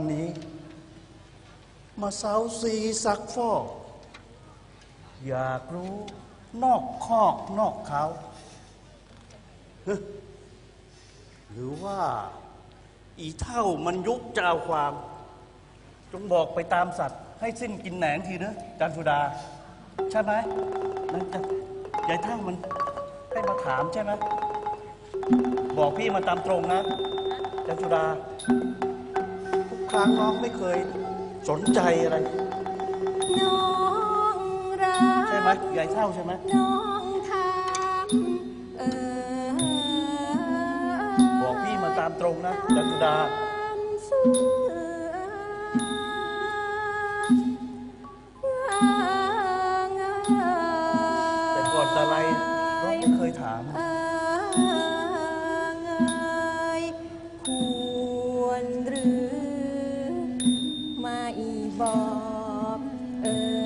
วันนี้ มาเซาซีซักฟอกอยากรู้นอกคอกนอกเขา หรือว่า อีเท่ามันยุกจะเอาความ จงบอกไปตามสัตว์ ให้สิ้นกินแหนงทีนะจันสุดา ใช่ไหมนั่นจะยายเท่ามันให้มาถามใช่ไหมบอกพี่มาตามตรงนะจันสุดา ครั้งน้องไม่เคยสนใจอะไร น้องรักใช่ไหมยายเท่าใช่ไหมน้องทำเออบอกพี่มาตามตรงนะจันสุดาค บอกเออ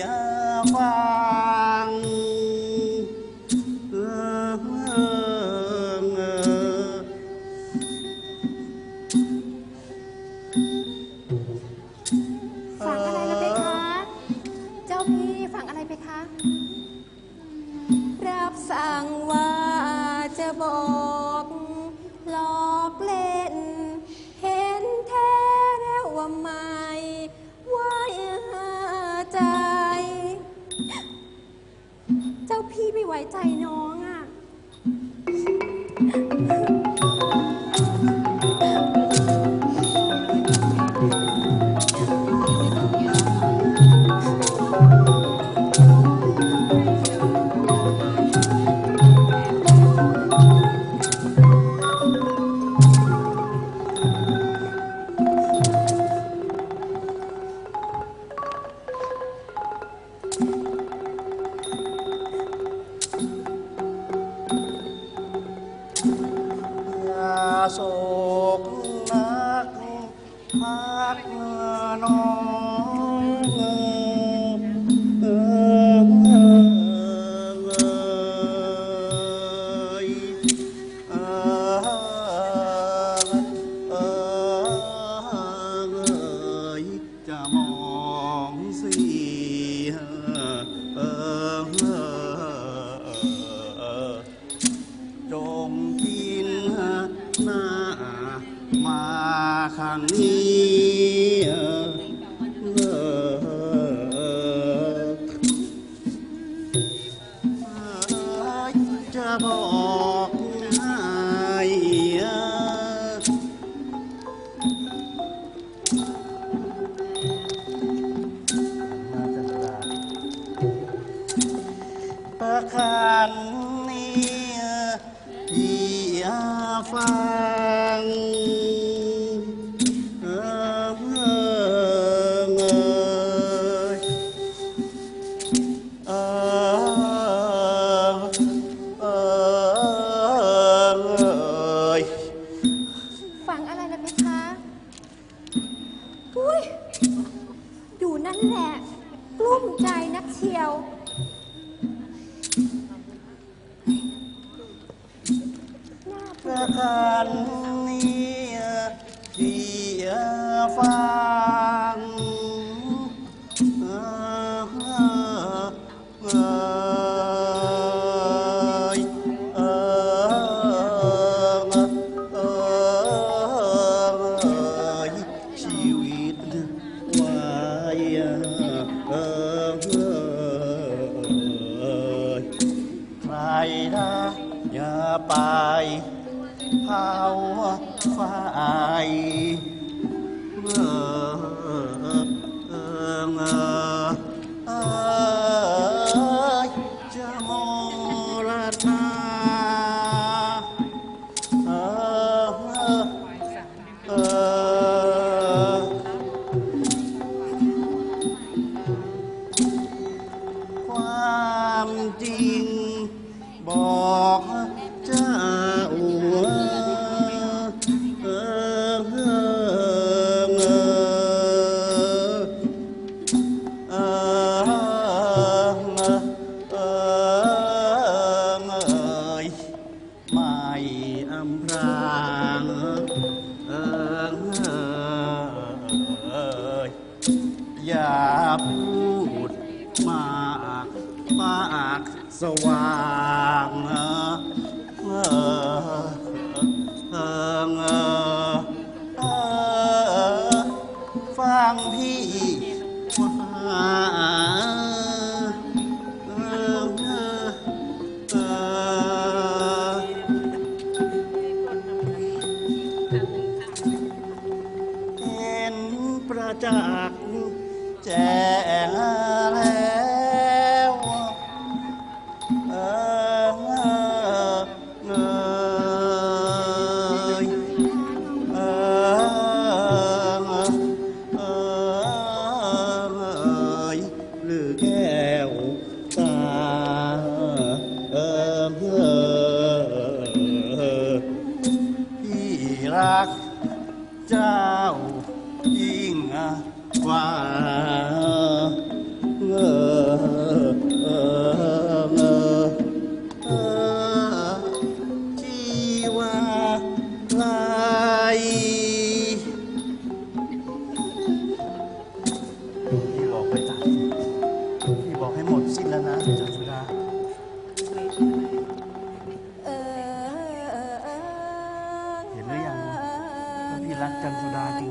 พี่ฟั ไว้ใจน้อง พอ love.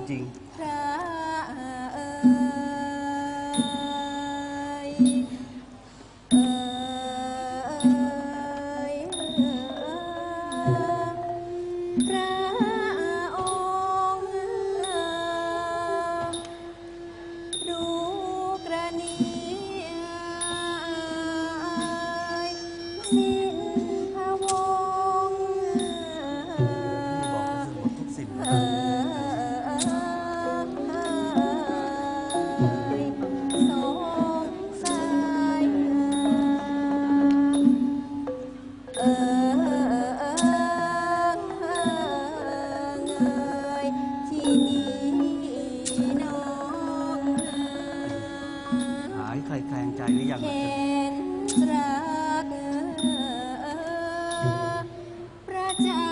จริง พระเอ่ยเอ่ยพระองค์รู้กรณีสิ้นพระวงศ์สื่อหมงเอ่ down.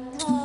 Oh.